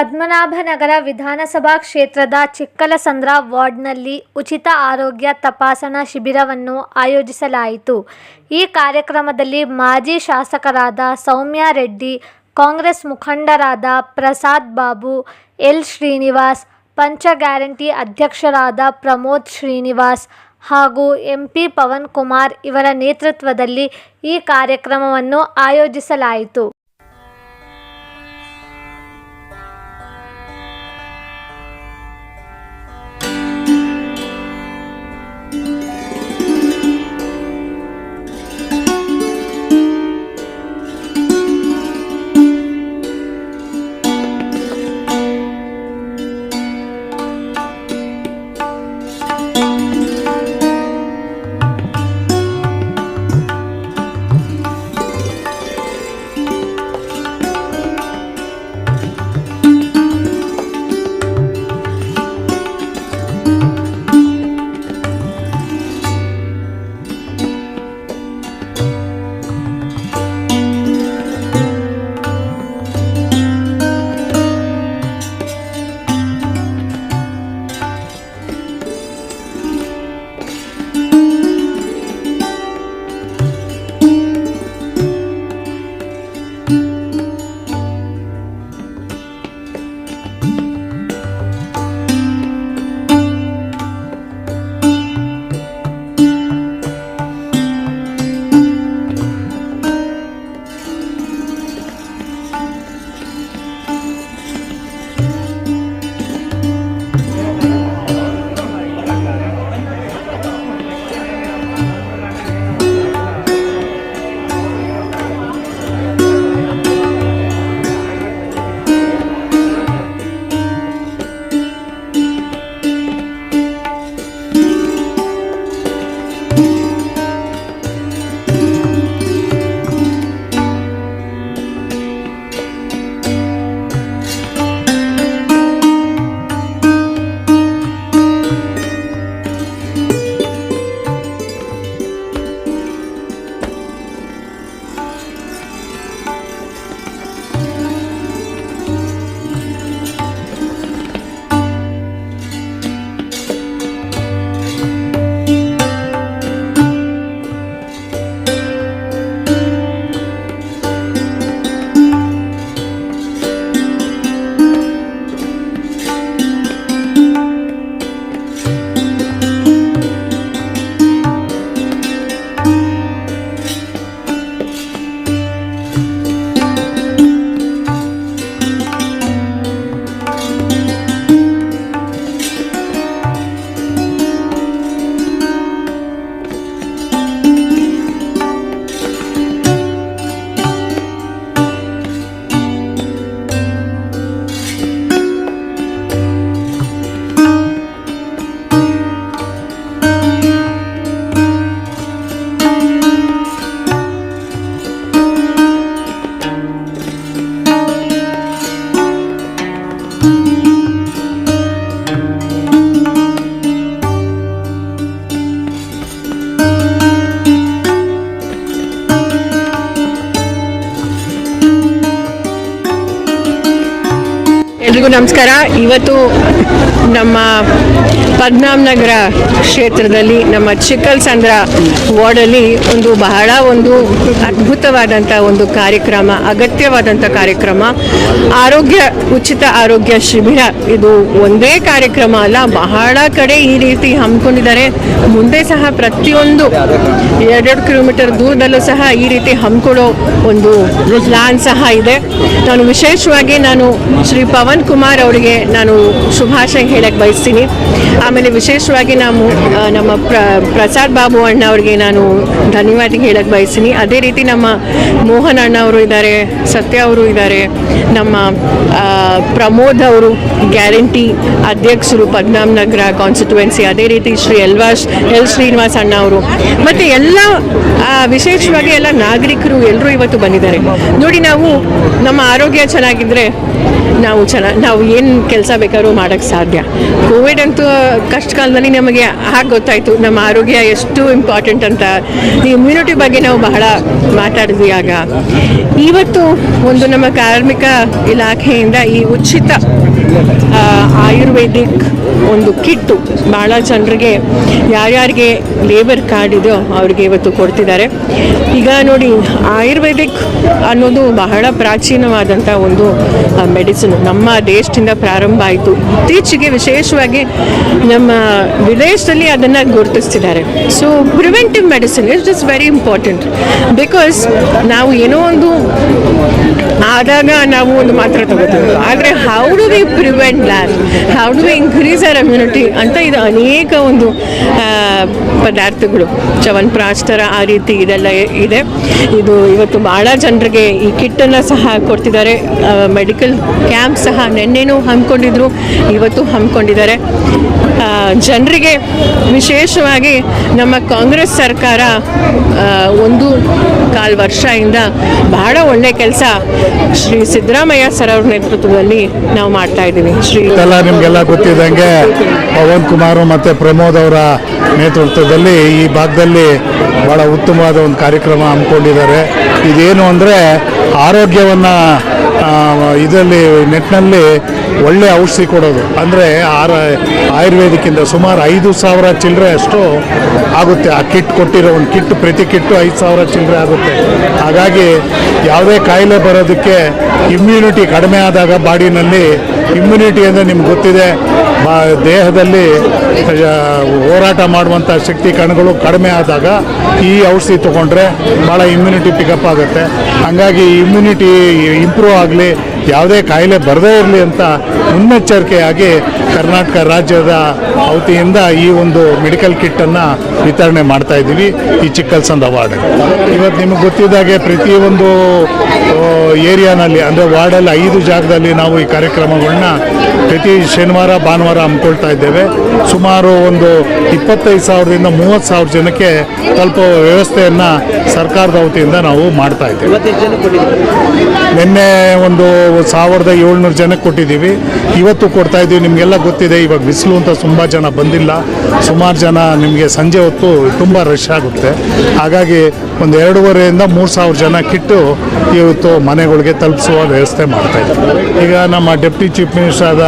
ಪದ್ಮನಾಭನಗರ ವಿಧಾನಸಭಾ ಕ್ಷೇತ್ರದ ಚಿಕ್ಕಲಸಂದ್ರ ವಾರ್ಡ್ನಲ್ಲಿ ಉಚಿತ ಆರೋಗ್ಯ ತಪಾಸಣಾ ಶಿಬಿರವನ್ನು ಆಯೋಜಿಸಲಾಯಿತು. ಈ ಕಾರ್ಯಕ್ರಮದಲ್ಲಿ ಮಾಜಿ ಶಾಸಕರಾದ ಸೌಮ್ಯ ರೆಡ್ಡಿ, ಕಾಂಗ್ರೆಸ್ ಮುಖಂಡರಾದ ಪ್ರಸಾದ್ ಬಾಬು, ಎಲ್ ಶ್ರೀನಿವಾಸ್, ಪಂಚ ಗ್ಯಾರಂಟಿ ಅಧ್ಯಕ್ಷರಾದ ಪ್ರಮೋದ್ ಶ್ರೀನಿವಾಸ್ ಹಾಗೂ ಎಂಪಿ ಪವನ್ ಕುಮಾರ್ ಇವರ ನೇತೃತ್ವದಲ್ಲಿ ಈ ಕಾರ್ಯಕ್ರಮವನ್ನು ಆಯೋಜಿಸಲಾಯಿತು. ಇವತ್ತು ನಮ್ಮ ಪದ್ಮನಾಭ ನಗರ ಕ್ಷೇತ್ರದಲ್ಲಿ ನಮ್ಮ ಚಿಕ್ಕಲ್ಸಂದ್ರ ವಾರ್ಡಲ್ಲಿ ಒಂದು ಬಹಳ ಒಂದು ಅದ್ಭುತವಾದಂಥ ಒಂದು ಕಾರ್ಯಕ್ರಮ, ಅಗತ್ಯವಾದಂಥ ಕಾರ್ಯಕ್ರಮ. ಆರೋಗ್ಯ, ಉಚಿತ ಆರೋಗ್ಯ ಶಿಬಿರ ಇದು ಒಂದೇ ಕಾರ್ಯಕ್ರಮ ಅಲ್ಲ, ಬಹಳ ಕಡೆ ಈ ರೀತಿ ಹಮ್ಮಿಕೊಂಡಿದ್ದಾರೆ. ಮುಂದೆ ಸಹ ಪ್ರತಿಯೊಂದು ಎರಡೆರಡು ಕಿಲೋಮೀಟರ್ ದೂರದಲ್ಲೂ ಸಹ ಈ ರೀತಿ ಹಮ್ಮಿಕೊಳ್ಳೋ ಒಂದು ಪ್ಲಾನ್ ಸಹ ಇದೆ. ನಾನು ವಿಶೇಷವಾಗಿ ನಾನು ಶ್ರೀ ಪವನ್ ಕುಮಾರ್ ಅವರಿಗೆ ನಾನು ಶುಭಾಶಯ ಹೇಳಕ್ಕೆ ಬಯಸ್ತೀನಿ. ಆಮೇಲೆ ವಿಶೇಷವಾಗಿ ನಾವು ನಮ್ಮ ಪ್ರ, ಪ್ರಸಾದ್ ಬಾಬು ಅಣ್ಣ ಅವ್ರಿಗೆ ನಾನು ಧನ್ಯವಾದ ಹೇಳಕ್ಕೆ ಬಯಸ್ತೀನಿ. ಅದೇ ರೀತಿ ನಮ್ಮ ಮೋಹನ್ ಅಣ್ಣ ಅವರು ಇದ್ದಾರೆ, ಸತ್ಯ ಅವರು ಇದ್ದಾರೆ, ನಮ್ಮ ಪ್ರಮೋದ್ ಅವರು ಗ್ಯಾರಂಟಿ ಅಧ್ಯಕ್ಷರು ಪದ್ಮಾಮ್ ನಗರ ಕಾನ್ಸ್ಟಿಟ್ಯುವೆನ್ಸಿ ಅದೇ ರೀತಿ ಶ್ರೀ ಎಲ್ವಾಶ್, ಎಲ್ ಶ್ರೀನಿವಾಸ್ ಅಣ್ಣ ಅವರು. ಮತ್ತು ಎಲ್ಲ ವಿಶೇಷವಾಗಿ ಎಲ್ಲ ನಾಗರಿಕರು ಎಲ್ಲರೂ ಇವತ್ತು ಬಂದಿದ್ದಾರೆ. ನೋಡಿ ನಾವು ನಮ್ಮ ಆರೋಗ್ಯ ಚೆನ್ನಾಗಿದ್ದರೆ ನಾವು ಚೆನ್ನ ನಾವು ಏನು ಕೆಲಸ ಬೇಕಾದ್ರೂ ಮಾಡೋಕ್ಕೆ ಸಾಧ್ಯ. ಕೋವಿಡ್ ಅಂತೂ ಕಷ್ಟ ಕಾಲದಲ್ಲಿ ನಮಗೆ ಹಾಗೆ ಗೊತ್ತಾಯಿತು ನಮ್ಮ ಆರೋಗ್ಯ ಎಷ್ಟು ಇಂಪಾರ್ಟೆಂಟ್ ಅಂತ. ಈ ಇಮ್ಯುನಿಟಿ ಬಗ್ಗೆ ನಾವು ಬಹಳ ಮಾತಾಡಿದ್ವಿ ಆಗ. ಇವತ್ತು ಒಂದು ನಮ್ಮ ಕಾರ್ಮಿಕ ಇಲಾಖೆಯಿಂದ ಈ ಉಚಿತ ಆಯುರ್ವೇದಿಕ್ ಒಂದು ಕಿಟ್ಟು ಭಾಳ ಜನರಿಗೆ ಯಾರ್ಯಾರಿಗೆ ಲೇಬರ್ ಕಾರ್ಡ್ ಇದೆಯೋ ಅವ್ರಿಗೆ ಇವತ್ತು ಕೊಡ್ತಿದ್ದಾರೆ. ಈಗ ನೋಡಿ ಆಯುರ್ವೇದಿಕ್ ಅನ್ನೋದು ಬಹಳ ಪ್ರಾಚೀನವಾದಂಥ ಒಂದು ಮೆಡಿಸಿನ್ ನಮ್ಮ ದೇಶದಿಂದ ಪ್ರಾರಂಭ ಆಯಿತು. ಇತ್ತೀಚೆಗೆ ವಿಶೇಷವಾಗಿ ನಮ್ಮ ವಿದೇಶದಲ್ಲಿ ಅದನ್ನು ಗುರುತಿಸ್ತಿದ್ದಾರೆ. So preventive medicine is is very important because ನಾವು ಏನೋ ಒಂದು ಆದಾಗ ನಾವು ಒಂದು ಮಾತ್ರ ತಗೋತೀವಿ. ಆದರೆ how do we prevent that how do we increase our immunity ಅಂತ ಇದು ಅನೇಕ ಒಂದು ಪದಾರ್ಥಗಳು. ಚವನ್ಪ್ರಾಶ್ ಥರ ಆ ರೀತಿ ಇದೆಲ್ಲ ಇದೆ. ಇದು ಇವತ್ತು ಭಾಳ ಜನರಿಗೆ ಈ ಕಿಟ್ಟನ್ನು ಸಹ ಕೊಡ್ತಿದ್ದಾರೆ ಮೆಡಿಕಲ್ ಕ್ಯಾಂಪ್ ಸಹ ನಿನ್ನೆನೂ ಹಮ್ಮಿಕೊಂಡಿದ್ರು, ಇವತ್ತು ಹಮ್ಮಿಕೊಂಡಿದ್ದಾರೆ. ಜನರಿಗೆ ವಿಶೇಷವಾಗಿ ನಮ್ಮ ಕಾಂಗ್ರೆಸ್ ಸರ್ಕಾರ ಒಂದು ಕಾಲು ವರ್ಷದಿಂದ ಬಹಳ ಒಳ್ಳೆ ಕೆಲಸ ಶ್ರೀ ಸಿದ್ದರಾಮಯ್ಯ ಸರ್ ಅವ್ರ ನೇತೃತ್ವದಲ್ಲಿ ನಾವು ಮಾಡ್ತಾ ಇದ್ದೀವಿ. ಶ್ರೀ ಎಲ್ಲ ನಿಮಗೆಲ್ಲ ಗೊತ್ತಿದ್ದಂಗೆ ಪವನ್ ಕುಮಾರ್ ಮತ್ತು ಪ್ರಮೋದ್ ಅವರ ನೇತೃತ್ವದಲ್ಲಿ ಈ ಭಾಗದಲ್ಲಿ ಭಾಳ ಉತ್ತಮವಾದ ಒಂದು ಕಾರ್ಯಕ್ರಮ ಹಮ್ಮಿಕೊಂಡಿದ್ದಾರೆ. ಇದೇನು ಅಂದರೆ ಆರೋಗ್ಯವನ್ನು ಇದರಲ್ಲಿ ನೆಟ್ನಲ್ಲಿ ಒಳ್ಳೆ ಔಷಧಿ ಕೊಡೋದು. ಅಂದರೆ ಆರ ಆಯುರ್ವೇದಿಕ್ಕಿಂತ ಸುಮಾರು ಐದು ಸಾವಿರ ಚಿಲ್ಲರೆ ಅಷ್ಟು ಆಗುತ್ತೆ. ಆ ಕಿಟ್ ಕೊಟ್ಟಿರೋ ಒಂದು ಕಿಟ್, ಪ್ರತಿ ಕಿಟ್ಟು ಐದು ಸಾವಿರ ಚಿಲ್ಲರೆ ಆಗುತ್ತೆ. ಹಾಗಾಗಿ ಯಾವುದೇ ಕಾಯಿಲೆ ಬರೋದಕ್ಕೆ ಇಮ್ಯುನಿಟಿ ಕಡಿಮೆ ಆದಾಗ ಬಾಡಿನಲ್ಲಿ ಇಮ್ಯುನಿಟಿ ಅಂದರೆ ನಿಮ್ಗೆ ಗೊತ್ತಿದೆ. ದೇಹದಲ್ಲಿ ಹೋರಾಟ ಮಾಡುವಂಥ ಶಕ್ತಿ ಕಣಗಳು ಕಡಿಮೆ ಆದಾಗ ಈ ಔಷಧಿ ತೊಗೊಂಡ್ರೆ ಭಾಳ ಇಮ್ಯುನಿಟಿ ಪಿಕಪ್ ಆಗುತ್ತೆ. ಹಾಗಾಗಿ ಇಮ್ಯುನಿಟಿ ಇಂಪ್ರೂವ್ ಆಗಲಿ, ಯಾವುದೇ ಕಾಯಿಲೆ ಬರದೇ ಇರಲಿ ಅಂತ ಮುನ್ನೆಚ್ಚರಿಕೆಯಾಗಿ ಕರ್ನಾಟಕ ರಾಜ್ಯದ ವತಿಯಿಂದ ಈ ಒಂದು ಮೆಡಿಕಲ್ ಕಿಟ್ಟನ್ನು ವಿತರಣೆ ಮಾಡ್ತಾ ಇದ್ದೀವಿ ಈ ಚಿಕ್ಕಲ್ಸಂದ ವಾರ್ಡ್ ಇವತ್ತು ನಿಮಗೆ ಗೊತ್ತಿದ್ದಾಗೆ ಪ್ರತಿಯೊಂದು ಏರಿಯಾನಲ್ಲಿ ಅಂದರೆ ವಾರ್ಡಲ್ಲಿ ಐದು ಜಾಗದಲ್ಲಿ ನಾವು ಈ ಕಾರ್ಯಕ್ರಮಗಳನ್ನ ಪ್ರತಿ ಶನಿವಾರ ಭಾನುವಾರ ಹಮ್ಮಿಕೊಳ್ತಾ ಇದ್ದೇವೆ. ಸುಮಾರು ಒಂದು ಇಪ್ಪತ್ತೈದು ಸಾವಿರದಿಂದ ಮೂವತ್ತು ಸಾವಿರ ಜನಕ್ಕೆ ತಲುಪೋ ವ್ಯವಸ್ಥೆಯನ್ನು ಸರ್ಕಾರದ ವತಿಯಿಂದ ನಾವು ಮಾಡ್ತಾ ಇದ್ದೇವೆ. ನಿನ್ನೆ ಒಂದು ಸಾವಿರದ ಏಳ್ನೂರು ಜನಕ್ಕೆ ಕೊಟ್ಟಿದ್ದೀವಿ. ಇವತ್ತು ಕೊಡ್ತಾ ಇದ್ದೀವಿ, ನಿಮಗೆಲ್ಲ ಗೊತ್ತಿದೆ, ಇವಾಗ ಬಿಸಿಲು ಅಂತ ತುಂಬ ಜನ ಬಂದಿಲ್ಲ. ಸುಮಾರು ಜನ ನಿಮಗೆ ಸಂಜೆ ಹೊತ್ತು ತುಂಬ ರಶ್ ಆಗುತ್ತೆ. ಹಾಗಾಗಿ ಒಂದು ಎರಡೂವರೆಯಿಂದ ಮೂರು ಸಾವಿರ ಜನ ಕಿಟ್ಟು ಇವತ್ತು ಮನೆಗಳಿಗೆ ತಲುಪಿಸುವ ವ್ಯವಸ್ಥೆ ಮಾಡ್ತಾ ಈಗ ನಮ್ಮ ಡೆಪ್ಟಿ ಚೀಫ್ ಮಿನಿಸ್ಟರ್ ಆದ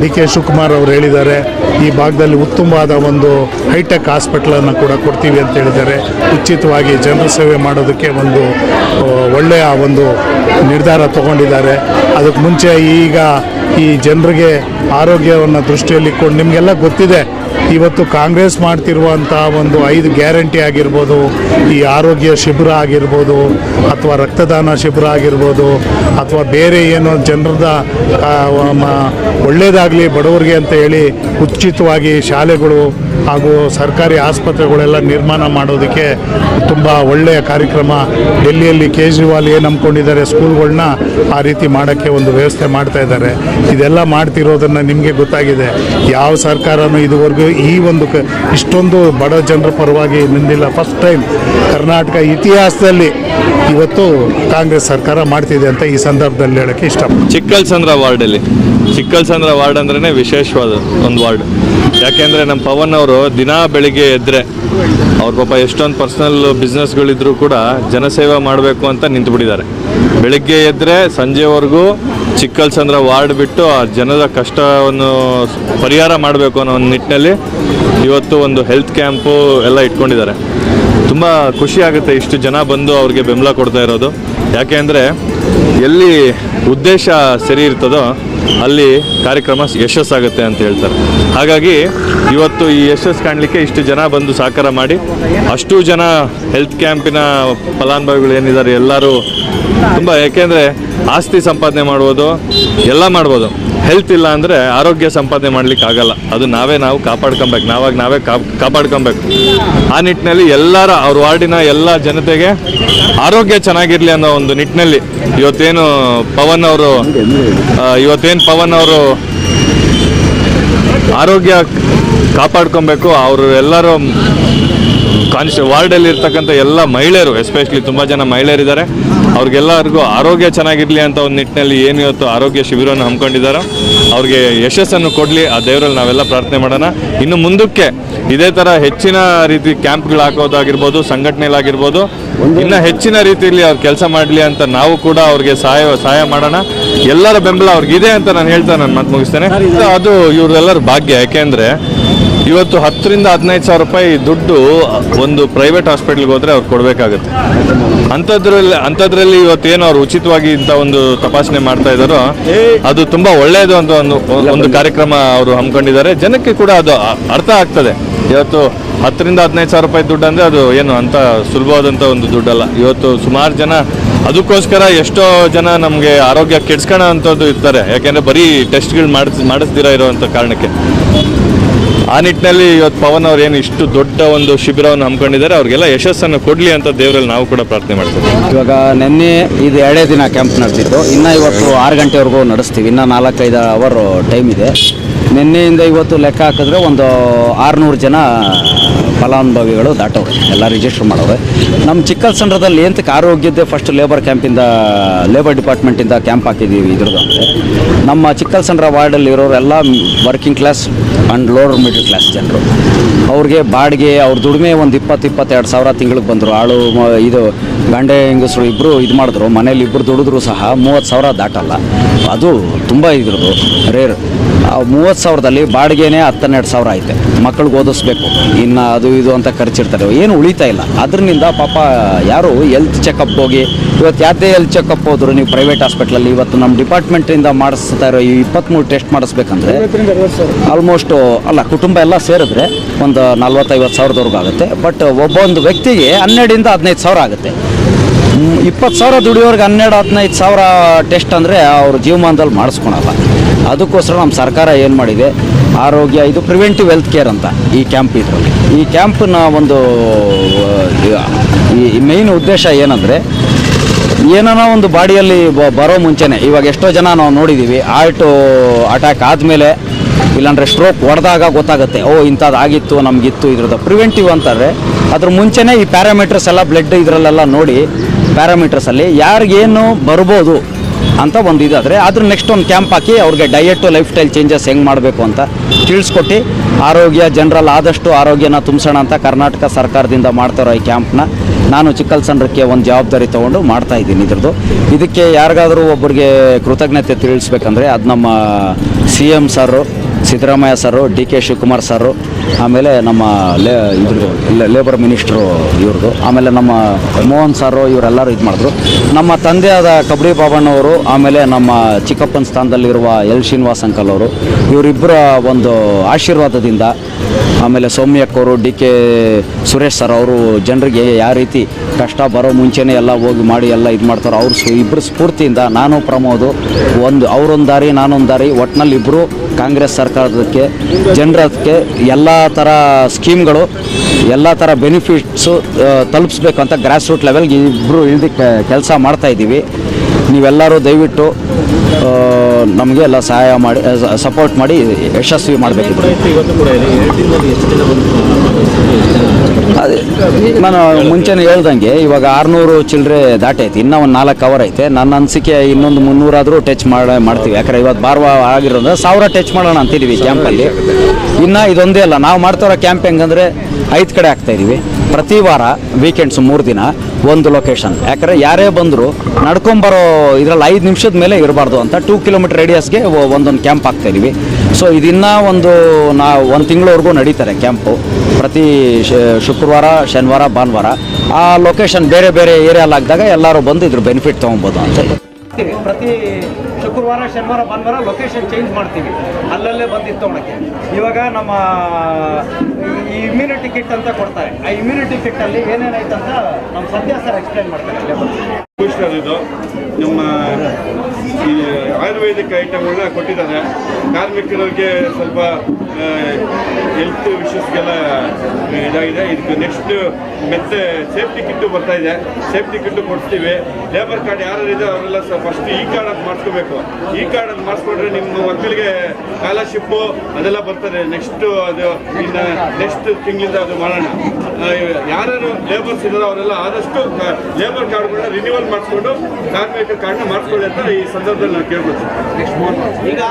ಡಿ ಕೆ ಶಿವಕುಮಾರ್ ಅವರು ಹೇಳಿದ್ದಾರೆ, ಈ ಭಾಗದಲ್ಲಿ ಉತ್ತಮವಾದ ಒಂದು ಹೈಟೆಕ್ ಹಾಸ್ಪಿಟ್ಲನ್ನು ಕೂಡ ಕೊಡ್ತೀವಿ ಅಂತ ಹೇಳಿದ್ದಾರೆ. ಉಚಿತವಾಗಿ ಜನರ ಸೇವೆ ಮಾಡೋದಕ್ಕೆ ಒಂದು ಒಳ್ಳೆಯ ಒಂದು ನಿರ್ಧಾರ ತಗೊಂಡಿದ್ದಾರೆ. ಅದಕ್ಕೆ ಮುಂಚೆ ಈಗ ಈ ಜನರಿಗೆ ಆರೋಗ್ಯವನ್ನು ದೃಷ್ಟಿಯಲ್ಲಿ ಇಟ್ಕೊಂಡು ನಿಮಗೆಲ್ಲ ಗೊತ್ತಿದೆ, ಇವತ್ತು ಕಾಂಗ್ರೆಸ್ ಮಾಡ್ತಿರುವಂಥ ಒಂದು ಐದು ಗ್ಯಾರಂಟಿ ಆಗಿರ್ಬೋದು, ಈ ಆರೋಗ್ಯ ಶಿಬಿರ ಆಗಿರ್ಬೋದು, ಅಥವಾ ರಕ್ತದಾನ ಶಿಬಿರ ಆಗಿರ್ಬೋದು, ಅಥವಾ ಬೇರೆ ಏನು ಜನರದ ಒಳ್ಳೆಯದಾಗಲಿ ಬಡವರಿಗೆ ಅಂತ ಹೇಳಿ ಉಚಿತವಾಗಿ ಶಾಲೆಗಳು ಹಾಗೂ ಸರ್ಕಾರಿ ಆಸ್ಪತ್ರೆಗಳೆಲ್ಲ ನಿರ್ಮಾಣ ಮಾಡೋದಕ್ಕೆ ತುಂಬ ಒಳ್ಳೆಯ ಕಾರ್ಯಕ್ರಮ. ಡೆಲ್ಲಿಯಲ್ಲಿ ಕೇಜ್ರಿವಾಲ್ ಏನು ನಂಬ್ಕೊಂಡಿದ್ದಾರೆ ಸ್ಕೂಲ್ಗಳನ್ನ ಆ ರೀತಿ ಮಾಡೋಕ್ಕೆ ಒಂದು ವ್ಯವಸ್ಥೆ ಮಾಡ್ತಾ ಇದ್ದಾರೆ. ಇದೆಲ್ಲ ಮಾಡ್ತಿರೋದನ್ನು ನಿಮಗೆ ಗೊತ್ತಾಗಿದೆ. ಯಾವ ಸರ್ಕಾರನೂ ಇದುವರೆಗೂ ಈ ಒಂದು ಕ ಇಷ್ಟೊಂದು ಬಡ ಜನರ ಪರವಾಗಿ ನಿಂದಿಲ್ಲ. ಫಸ್ಟ್ ಟೈಮ್ ಕರ್ನಾಟಕ ಇತಿಹಾಸದಲ್ಲಿ ಇವತ್ತು ಕಾಂಗ್ರೆಸ್ ಸರ್ಕಾರ ಮಾಡ್ತಿದೆ ಅಂತ ಈ ಸಂದರ್ಭದಲ್ಲಿ ಹೇಳೋಕ್ಕೆ ಇಷ್ಟ ಚಿಕ್ಕಲ್ಸಂದ್ರ ವಾರ್ಡಲ್ಲಿ. ಚಿಕ್ಕಲ್ಸಂದ್ರ ವಾರ್ಡ್ ಅಂದ್ರೇ ವಿಶೇಷವಾದ ಒಂದು ವಾರ್ಡ್. ಯಾಕೆಂದರೆ ನಮ್ಮ ಪವನ್ ಅವರು ದಿನಾ ಬೆಳಿಗ್ಗೆ ಎದ್ದರೆ ಅವ್ರ ಪಾಪ ಎಷ್ಟೊಂದು ಪರ್ಸ್ನಲ್ ಬಿಸ್ನೆಸ್ಗಳಿದ್ರು ಕೂಡ ಜನಸೇವೆ ಮಾಡಬೇಕು ಅಂತ ನಿಂತುಬಿಟ್ಟಿದ್ದಾರೆ. ಬೆಳಿಗ್ಗೆ ಎದ್ದರೆ ಸಂಜೆವರೆಗೂ ಚಿಕ್ಕಲ್ಸಂದ್ರ ವಾರ್ಡ್ ಬಿಟ್ಟು ಆ ಜನರ ಕಷ್ಟವನ್ನು ಪರಿಹಾರ ಮಾಡಬೇಕು ಅನ್ನೋ ಒಂದು ನಿಟ್ಟಿನಲ್ಲಿ ಇವತ್ತು ಒಂದು ಹೆಲ್ತ್ ಕ್ಯಾಂಪು ಎಲ್ಲ ಇಟ್ಕೊಂಡಿದ್ದಾರೆ. ತುಂಬ ಖುಷಿ ಆಗುತ್ತೆ ಇಷ್ಟು ಜನ ಬಂದು ಅವ್ರಿಗೆ ಬೆಂಬಲ ಕೊಡ್ತಾ ಇರೋದು. ಯಾಕೆ ಅಂದರೆ ಎಲ್ಲಿ ಉದ್ದೇಶ ಸರಿ ಇರ್ತದೋ ಅಲ್ಲಿ ಕಾರ್ಯಕ್ರಮ ಯಶಸ್ಸಾಗುತ್ತೆ ಅಂತ ಹೇಳ್ತಾರೆ. ಹಾಗಾಗಿ ಇವತ್ತು ಈ ಯಶಸ್ಸು ಕಾಣಲಿಕ್ಕೆ ಇಷ್ಟು ಜನ ಬಂದು ಸಹಕಾರ ಮಾಡಿ ಅಷ್ಟು ಜನ ಹೆಲ್ತ್ ಕ್ಯಾಂಪಿನ ಫಲಾನುಭವಿಗಳು ಏನಿದ್ದಾರೆ ಎಲ್ಲರೂ ತುಂಬ, ಯಾಕೆಂದರೆ ಆಸ್ತಿ ಸಂಪಾದನೆ ಮಾಡ್ಬೋದು, ಎಲ್ಲ ಮಾಡ್ಬೋದು. ಹೆಲ್ತ್ ಇಲ್ಲ ಅಂದರೆ ಆರೋಗ್ಯ ಸಂಪಾದನೆ ಮಾಡ್ಲಿಕ್ಕೆ ಆಗಲ್ಲ. ಅದು ನಾವೇ ನಾವು ಕಾಪಾಡ್ಕೊಬೇಕು. ನಾವಾಗ ನಾವೇ ಕಾಪ್, ಕಾಪಾಡ್ಕೊಬೇಕು. ಆ ನಿಟ್ಟಿನಲ್ಲಿ ಎಲ್ಲರ, ಅವ್ರ ವಾರ್ಡಿನ ಎಲ್ಲ ಜನತೆಗೆ ಆರೋಗ್ಯ ಚೆನ್ನಾಗಿರಲಿ ಅನ್ನೋ ಒಂದು ನಿಟ್ಟಿನಲ್ಲಿ ಇವತ್ತೇನು ಪವನ್ ಅವರು ಇವತ್ತೇನು ಪವನ್ ಅವರು ಆರೋಗ್ಯ ಕಾಪಾಡ್ಕೊಬೇಕು. ಅವರು ಎಲ್ಲರೂ ಕಾನ್ಸ್ ವಾರ್ಡಲ್ಲಿ ಇರ್ತಕ್ಕಂಥ ಎಲ್ಲ ಮಹಿಳೆಯರು ಎಸ್ಪೆಷಲಿ ತುಂಬ ಜನ ಮಹಿಳೆಯರಿದ್ದಾರೆ. ಅವ್ರಿಗೆಲ್ಲರಿಗೂ ಆರೋಗ್ಯ ಚೆನ್ನಾಗಿರಲಿ ಅಂತ ಒಂದು ನಿಟ್ಟಿನಲ್ಲಿ ಏನು ಇವತ್ತು ಆರೋಗ್ಯ ಶಿಬಿರವನ್ನು ಹಮ್ಮಿಕೊಂಡಿದ್ದಾರೋ, ಅವ್ರಿಗೆ ಯಶಸ್ಸನ್ನು ಕೊಡಲಿ, ಆ ದೇವರಲ್ಲಿ ನಾವೆಲ್ಲ ಪ್ರಾರ್ಥನೆ ಮಾಡೋಣ. ಇನ್ನು ಮುಂದಕ್ಕೆ ಇದೇ ಥರ ಹೆಚ್ಚಿನ ರೀತಿ ಕ್ಯಾಂಪ್ಗಳು ಹಾಕೋದಾಗಿರ್ಬೋದು, ಸಂಘಟನೆಗಳಾಗಿರ್ಬೋದು, ಇನ್ನು ಹೆಚ್ಚಿನ ರೀತಿಯಲ್ಲಿ ಅವ್ರು ಕೆಲಸ ಮಾಡಲಿ ಅಂತ ನಾವು ಕೂಡ ಅವ್ರಿಗೆ ಸಹಾಯ ಸಹಾಯ ಮಾಡೋಣ. ಎಲ್ಲರ ಬೆಂಬಲ ಅವ್ರಿಗಿದೆ ಅಂತ ನಾನು ಹೇಳ್ತಾ, ನಾನು ಮಾತು ಮುಗಿಸ್ತೇನೆ. ಅದು ಇವರೆಲ್ಲರ ಭಾಗ್ಯ. ಯಾಕೆಂದರೆ ಇವತ್ತು ಹತ್ತರಿಂದ ಹದಿನೈದು ಸಾವಿರ ರೂಪಾಯಿ ದುಡ್ಡು ಒಂದು ಪ್ರೈವೇಟ್ ಹಾಸ್ಪಿಟ್ಲ್ಗೆ ಹೋದರೆ ಅವ್ರು ಕೊಡಬೇಕಾಗುತ್ತೆ. ಅಂಥದ್ರಲ್ಲಿ ಅಂಥದ್ರಲ್ಲಿ ಇವತ್ತೇನು ಅವ್ರು ಉಚಿತವಾಗಿ ಇಂಥ ಒಂದು ತಪಾಸಣೆ ಮಾಡ್ತಾ ಇದ್ದಾರೋ, ಅದು ತುಂಬ ಒಳ್ಳೆಯದು ಅಂತ ಒಂದು ಒಂದು ಕಾರ್ಯಕ್ರಮ ಅವರು ಹಮ್ಮಿಕೊಂಡಿದ್ದಾರೆ. ಜನಕ್ಕೆ ಕೂಡ ಅದು ಅರ್ಥ ಆಗ್ತದೆ. ಇವತ್ತು ಹತ್ತರಿಂದ ಹದಿನೈದು ಸಾವಿರ ರೂಪಾಯಿ ದುಡ್ಡು ಅಂದರೆ ಅದು ಏನು ಅಂತ ಸುಲಭವಾದಂಥ ಒಂದು ದುಡ್ಡಲ್ಲ. ಇವತ್ತು ಸುಮಾರು ಜನ ಅದಕ್ಕೋಸ್ಕರ ಎಷ್ಟೋ ಜನ ನಮಗೆ ಆರೋಗ್ಯ ಕೆಡ್ಸ್ಕೊಳ್ಳೋ ಅಂಥದ್ದು ಇರ್ತಾರೆ. ಯಾಕೆಂದರೆ ಬರೀ ಟೆಸ್ಟ್ಗಳು ಮಾಡಿಸ್, ಮಾಡಿಸ್ದಿರ ಇರೋವಂಥ ಕಾರಣಕ್ಕೆ. ಆ ನಿಟ್ಟಿನಲ್ಲಿ ಇವತ್ತು ಪವನ್ ಅವ್ರು ಏನು ಇಷ್ಟು ದೊಡ್ಡ ಒಂದು ಶಿಬಿರವನ್ನು ಹಮ್ಮಿಕೊಂಡಿದ್ದಾರೆ, ಅವ್ರಿಗೆಲ್ಲ ಯಶಸ್ಸನ್ನು ಕೊಡಲಿ ಅಂತ ದೇವರಲ್ಲಿ ನಾವು ಕೂಡ ಪ್ರಾರ್ಥನೆ ಮಾಡ್ತೀವಿ. ಇವಾಗ ನಿನ್ನೆ ಇದು ಎರಡೇ ದಿನ ಕ್ಯಾಂಪ್ ನಡೆದಿತ್ತು. ಇನ್ನು ಇವತ್ತು ಆರು ಗಂಟೆವರೆಗೂ ನಡೆಸ್ತೀವಿ. ಇನ್ನೂ ನಾಲ್ಕೈದು ಅವರ್ ಟೈಮ್ ಇದೆ. ನಿನ್ನೆಯಿಂದ ಇವತ್ತು ಲೆಕ್ಕ ಹಾಕಿದ್ರೆ ಒಂದು ಆರುನೂರು ಜನ ಫಲಾನುಭವಿಗಳು ದಾಟವ್ರೆ ಎಲ್ಲ ರಿಜಿಸ್ಟರ್ ಮಾಡವ್ರೆ ನಮ್ಮ ಚಿಕ್ಕಲ್ಸಂದ್ರದಲ್ಲಿ ಎಂತಕ್ಕೆ ಆರೋಗ್ಯದ್ದೇ ಫಸ್ಟ್ ಲೇಬರ್ ಕ್ಯಾಂಪಿಂದ ಲೇಬರ್ ಡಿಪಾರ್ಟ್ಮೆಂಟಿಂದ ಕ್ಯಾಂಪ್ ಹಾಕಿದ್ದೀವಿ ಇದ್ರದ್ದು ಅಂದರೆ. ನಮ್ಮ ಚಿಕ್ಕಲ್ಸಂದ್ರ ವಾರ್ಡಲ್ಲಿ ಇರೋರೆಲ್ಲ working class and lower middle class ಜನರು. ಅವ್ರಿಗೆ ಬಾಡಿಗೆ, ಅವ್ರ ದುಡಿಮೆ ಒಂದು ಇಪ್ಪತ್ತು, ಇಪ್ಪತ್ತೆರಡು ಸಾವಿರ ತಿಂಗಳಿಗೆ ಬಂದರು. ಆಳು ಇದು ಗಂಡ ಹೆಂಗಸರು ಇಬ್ಬರು ಇದು ಮಾಡಿದ್ರು. ಮನೇಲಿ ಇಬ್ಬರು ದುಡಿದ್ರು ಸಹ ಮೂವತ್ತು ಸಾವಿರ ದಾಟಲ್ಲ. ಅದು ತುಂಬ ಇದ್ರದ್ದು ರೇರ್ ಮೂವತ್ತು ಸಾವಿರದಲ್ಲಿ ಬಾಡಿಗೆನೇ ಹತ್ತನ್ನೆರಡು ಸಾವಿರ ಐತೆ. ಮಕ್ಕಳಿಗೆ ಓದಿಸ್ಬೇಕು. ಇನ್ನು ಅದು ಇದು ಅಂತ ಖರ್ಚಿರ್ತಾರೆ ಏನು ಉಳಿತಾ ಇಲ್ಲ. ಅದರಿಂದ ಪಾಪ ಯಾರು ಹೆಲ್ತ್ ಚೆಕಪ್ ಹೋಗಿ, ಇವತ್ತು ಯಾವುದೇ ಹೆಲ್ತ್ ಚೆಕಪ್ ಹೋದ್ರು ನೀವು ಪ್ರೈವೇಟ್ ಹಾಸ್ಪಿಟ್ಲಲ್ಲಿ ಇವತ್ತು ನಮ್ಮ ಡಿಪಾರ್ಟ್ಮೆಂಟಿಂದ ಮಾಡಿಸ್ತಾ ಇರೋ ಈ ಇಪ್ಪತ್ತ್ಮೂರು ಟೆಸ್ಟ್ ಮಾಡಿಸ್ಬೇಕಂದ್ರೆ ಆಲ್ಮೋಸ್ಟ್ ಅಲ್ಲ, ಕುಟುಂಬ ಎಲ್ಲ ಸೇರಿದ್ರೆ ಒಂದು ನಲ್ವತ್ತೈವತ್ತು ಸಾವಿರದವರೆಗೂ ಆಗುತ್ತೆ. ಬಟ್ ಒಬ್ಬೊಂದು ವ್ಯಕ್ತಿಗೆ ಹನ್ನೆರಡರಿಂದ ಹದಿನೈದು ಸಾವಿರ ಆಗುತ್ತೆ. ಇಪ್ಪತ್ತು ಸಾವಿರ ದುಡಿಯೋರ್ಗೆ ಹನ್ನೆರಡು, ಹದಿನೈದು ಸಾವಿರ ಟೆಸ್ಟ್ ಅಂದರೆ ಅವ್ರ ಜೀವಮಾನದಲ್ಲಿ ಮಾಡಿಸ್ಕೊಳಲ್ಲ. ಅದಕ್ಕೋಸ್ಕರ ನಮ್ಮ ಸರ್ಕಾರ ಏನು ಮಾಡಿದೆ? ಆರೋಗ್ಯ, ಇದು ಪ್ರಿವೆಂಟಿವ್ ಹೆಲ್ತ್ ಕೇರ್ ಅಂತ ಈ ಕ್ಯಾಂಪ್ ಇದರಲ್ಲಿ. ಈ ಕ್ಯಾಂಪ್ನ ಒಂದು, ಈ ಮೇಯ್ನ್ ಉದ್ದೇಶ ಏನಂದರೆ, ಏನಾನ ಒಂದು ಬಾಡಿಯಲ್ಲಿ ಬರೋ ಮುಂಚೆನೇ, ಇವಾಗ ಎಷ್ಟೋ ಜನ ನಾವು ನೋಡಿದ್ದೀವಿ ಹಾರ್ಟು ಅಟ್ಯಾಕ್ ಆದಮೇಲೆ, ಇಲ್ಲಾಂದರೆ ಸ್ಟ್ರೋಕ್ ಹೊಡೆದಾಗ ಗೊತ್ತಾಗುತ್ತೆ, ಓ ಇಂಥದ್ದು ಆಗಿತ್ತು, ನಮಗಿತ್ತು ಇದ್ರದ್ದು. ಪ್ರಿವೆಂಟಿವ್ ಅಂತಾರೆ. ಅದ್ರ ಮುಂಚೆನೇ ಈ ಪ್ಯಾರಾಮೀಟರ್ಸ್ ಎಲ್ಲ, ಬ್ಲಡ್ ಇದರಲ್ಲೆಲ್ಲ ನೋಡಿ ಪ್ಯಾರಾಮೀಟರ್ಸಲ್ಲಿ ಯಾರಿಗೇನು ಬರ್ಬೋದು ಅಂತ ಒಂದು ಇದಾದರೆ ಅದ್ರ ನೆಕ್ಸ್ಟ್ ಒಂದು ಕ್ಯಾಂಪ್ ಹಾಕಿ ಅವ್ರಿಗೆ ಡಯಟು ಲೈಫ್ ಸ್ಟೈಲ್ ಚೇಂಜಸ್ ಹೆಂಗೆ ಮಾಡಬೇಕು ಅಂತ ತಿಳಿಸ್ಕೊಟ್ಟು ಆರೋಗ್ಯ ಜನರಲ್ ಆದಷ್ಟು ಆರೋಗ್ಯನ ತುಂಬಿಸೋಣ ಅಂತ ಕರ್ನಾಟಕ ಸರ್ಕಾರದಿಂದ ಮಾಡ್ತಾರೋ ಈ ಕ್ಯಾಂಪ್ನ ನಾನು ಚಿಕ್ಕಲ್ಸಂದ್ರಕ್ಕೆ ಒಂದು ಜವಾಬ್ದಾರಿ ತೊಗೊಂಡು ಮಾಡ್ತಾ ಇದ್ದೀನಿ ಇದ್ರದ್ದು. ಇದಕ್ಕೆ ಯಾರಿಗಾದರೂ ಒಬ್ಬರಿಗೆ ಕೃತಜ್ಞತೆ ತಿಳಿಸ್ಬೇಕಂದ್ರೆ ಅದು ನಮ್ಮ C M sir Siddaramaiah sir D K Shivakumar sir ಆಮೇಲೆ ನಮ್ಮ ಲೇ ಇದ್ರದ್ದು ಲೇಬರ್ ಮಿನಿಸ್ಟ್ರು ಇವ್ರದ್ದು, ಆಮೇಲೆ ನಮ್ಮ ಮೋಹನ್ ಸಾರು ಇವರೆಲ್ಲರೂ ಇದು ಮಾಡಿದ್ರು. ನಮ್ಮ ತಂದೆಯಾದ ಕಬಡಿ ಬಾಬಣ್ಣವರು, ಆಮೇಲೆ ನಮ್ಮ ಚಿಕ್ಕಪ್ಪನ ಸ್ಥಾನದಲ್ಲಿರುವ ಎಲ್ ಶ್ರೀನಿವಾಸ್ ಅಂಕಲ್ ಅವರು ಇವರಿಬ್ಬರ ಒಂದು ಆಶೀರ್ವಾದದಿಂದ ಆಮೇಲೆ ಸೌಮ್ಯಕ್ಕವರು ಡಿ ಕೆ ಸುರೇಶ್ ಸರ್ ಅವರು ಜನರಿಗೆ ಯಾವ ರೀತಿ ಕಷ್ಟ ಬರೋ ಮುಂಚೆನೇ ಎಲ್ಲ ಹೋಗಿ ಮಾಡಿ ಎಲ್ಲ ಇದು ಮಾಡ್ತಾರೋ ಅವರು ಇಬ್ಬರು ಸ್ಫೂರ್ತಿಯಿಂದ ನಾನು ಪ್ರಮೋದು, ಒಂದು ಅವರೊಂದು ದಾರಿ, ನಾನೊಂದು ದಾರಿ ಒಟ್ಟಿನಲ್ಲಿ ಇಬ್ಬರು ಕಾಂಗ್ರೆಸ್ ಸರ್ಕಾರದಕ್ಕೆ ಜನರಕ್ಕೆ ಎಲ್ಲ ಥರ ಸ್ಕೀಮ್ಗಳು, ಎಲ್ಲ ಥರ ಬೆನಿಫಿಟ್ಸು ತಲುಪಿಸ್ಬೇಕು ಅಂತ ಗ್ರಾಸ್ ರೂಟ್ ಲೆವೆಲ್ಗೆ ಇಬ್ಬರು ಇಳಿದು ಕೆಲಸ ಮಾಡ್ತಾ ಇದ್ದೀವಿ. ನೀವೆಲ್ಲರೂ ದಯವಿಟ್ಟು ನಮಗೆ ಎಲ್ಲ ಸಹಾಯ ಮಾಡಿ ಸಪೋರ್ಟ್ ಮಾಡಿ, ಯಶಸ್ವಿ ಮಾಡಬೇಕು ಅದೇ, ನಾನು ಮುಂಚೆನೇ ಹೇಳ್ದಂಗೆ, ಇವಾಗ ಆರುನೂರು ಚಿಲ್ಲರೆ ದಾಟೈತಿ, ಇನ್ನೂ ಒಂದು ನಾಲ್ಕು ಅವರ್ ಐತೆ. ನನ್ನ ಅನಿಸಿಕೆ ಇನ್ನೊಂದು ಮುನ್ನೂರಾದರೂ ಟಚ್ ಮಾಡ, ಮಾಡ್ತೀವಿ. ಯಾಕಂದ್ರೆ ಇವತ್ತು ಬಾರ್ವ ಆಗಿರೋದ್ರೆ ಸಾವಿರ ಟಚ್ ಮಾಡೋಣ ಅಂತಿದ್ದೀವಿ ಕ್ಯಾಂಪಲ್ಲಿ ಇನ್ನು ಇದೊಂದೇ ಅಲ್ಲ, ನಾವು ಮಾಡ್ತಾರೋ ಕ್ಯಾಂಪ್ ಹೆಂಗಂದ್ರೆ ಐದು ಕಡೆ ಆಗ್ತಾ ಇದೀವಿ. ಪ್ರತಿ ವಾರ ವೀಕೆಂಡ್ಸ್ ಮೂರು ದಿನ ಒಂದು ಲೊಕೇಶನ್ ಯಾಕಂದ್ರೆ ಯಾರೇ ಬಂದರೂ ನಡ್ಕೊಂಬರೋ ಇದರಲ್ಲಿ ಐದು ನಿಮಿಷದ ಮೇಲೆ ಇರಬಾರ್ದು ಅಂತ ಟೂ ಕಿಲೋಮೀಟರ್ ರೇಡಿಯಸ್ಗೆ ಒಂದೊಂದು ಕ್ಯಾಂಪ್ ಆಗ್ತಾ ಇದೀವಿ. ಸೊ ಇದನ್ನ ಒಂದು ನಾ ಒಂದು ತಿಂಗಳವರೆಗೂ ನಡೀತಾರೆ ಕ್ಯಾಂಪು ಪ್ರತಿ ಶುಕ್ರವಾರ, ಶನಿವಾರ, ಭಾನುವಾರ. ಆ ಲೊಕೇಶನ್ ಬೇರೆ ಬೇರೆ ಏರಿಯಲ್ಲಿ ಹಾಕಿದಾಗ ಎಲ್ಲರೂ ಬಂದು ಇದ್ರ ಬೆನಿಫಿಟ್ ತೊಗೊಬೋದು ಅಂತ ಪ್ರತಿ ಶುಕ್ರವಾರ, ಶನಿವಾರ, ಭಾನುವಾರ ಲೊಕೇಶನ್ ಚೇಂಜ್ ಮಾಡ್ತೀವಿ. ಅಲ್ಲಲ್ಲೇ ಬಂದಿತ್ತು ತೊಗೊಳಕ್ಕೆ ಇವಾಗ ನಮ್ಮ, ಈ ಇಮ್ಯುನಿಟಿ ಕಿಟ್ ಅಂತ ಕೊಡ್ತಾರೆ. ಆ ಇಮ್ಯುನಿಟಿ ಕಿಟ್ ಅಲ್ಲಿ ಏನೇನಾಯ್ತು ಅಂತ ನಮ್ಮ ಸದ್ಯ ಸರ್ ಎಕ್ಸ್ಪ್ಲೈನ್ ಮಾಡ್ತಾರೆ. ಇದು ನಮ್ಮ ಈ ಆಯುರ್ವೇದಿಕ್ ಐಟಮ್ಗಳನ್ನ ಕೊಟ್ಟಿದ್ದಾರೆ. ಕಾರ್ಮಿಕರಿಗೆ ಸ್ವಲ್ಪ ಹೆಲ್ತ್ ವಿಷಯಸ್ಗೆಲ್ಲ ಇದಾಗಿದೆ. ಇದಕ್ಕೆ ನೆಕ್ಸ್ಟ್ ಮತ್ತೆ ಸೇಫ್ಟಿ ಕಿಟ್ಟು ಬರ್ತಾ ಇದೆ. ಸೇಫ್ಟಿ ಕಿಟ್ಟು ಕೊಡ್ತೀವಿ. ಲೇಬರ್ ಕಾರ್ಡ್ ಯಾರ್ಯಾರು ಇದೆ ಅವರೆಲ್ಲ ಫಸ್ಟ್ ಈ ಕಾರ್ಡ್ ಅಂತ ಮಾಡಿಸ್ಕೋಬೇಕು. ಈ ಕಾರ್ಡ್ ಅಂತ ಮಾಡಿಸ್ಕೊಂಡ್ರೆ ನಿಮ್ಮ ಮಕ್ಕಳಿಗೆ ಸ್ಕಾಲರ್ಶಿಪ್ಪು ಅದೆಲ್ಲ ಬರ್ತಾರೆ ನೆಕ್ಸ್ಟು ಅದು, ಇನ್ನು ನೆಕ್ಸ್ಟ್ ತಿಂಗಳಿಂದ ಅದು ಮಾಡೋಣ. ಯಾರ್ಯಾರು ಲೇಬರ್ಸ್ ಇದ್ದಾರೋ ಅವರೆಲ್ಲ ಆದಷ್ಟು ಲೇಬರ್ ಕಾರ್ಡ್ಗಳನ್ನ ರಿನ್ಯೂವಲ್ ಮಾಡಿಸ್ಕೊಂಡು ಕಾನ್ವೆಂಟ್ ಕಾರಣ ಮಾಡಿಸ್ಕೊಳ್ಳಿ ಅಂತ ಈ ಸಂದರ್ಭದಲ್ಲಿ ನಾವು ಕೇಳ್ಬೋದು ಈಗ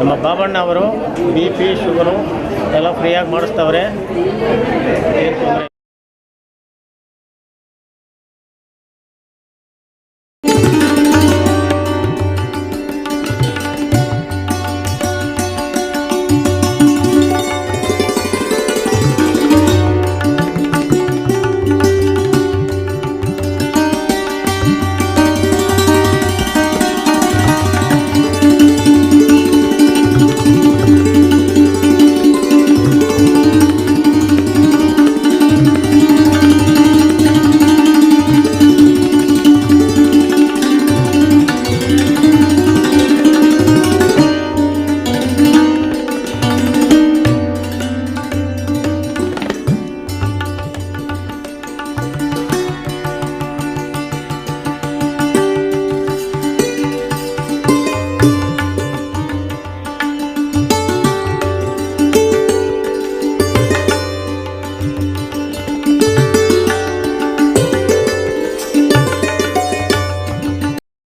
ನಮ್ಮ ಬಾಬಣ್ಣ ಅವರು ಬಿ ಪಿ ಶುಗರು ಎಲ್ಲ ಫ್ರೀಯಾಗಿ ಮಾಡಿಸ್ತವ್ರೆ.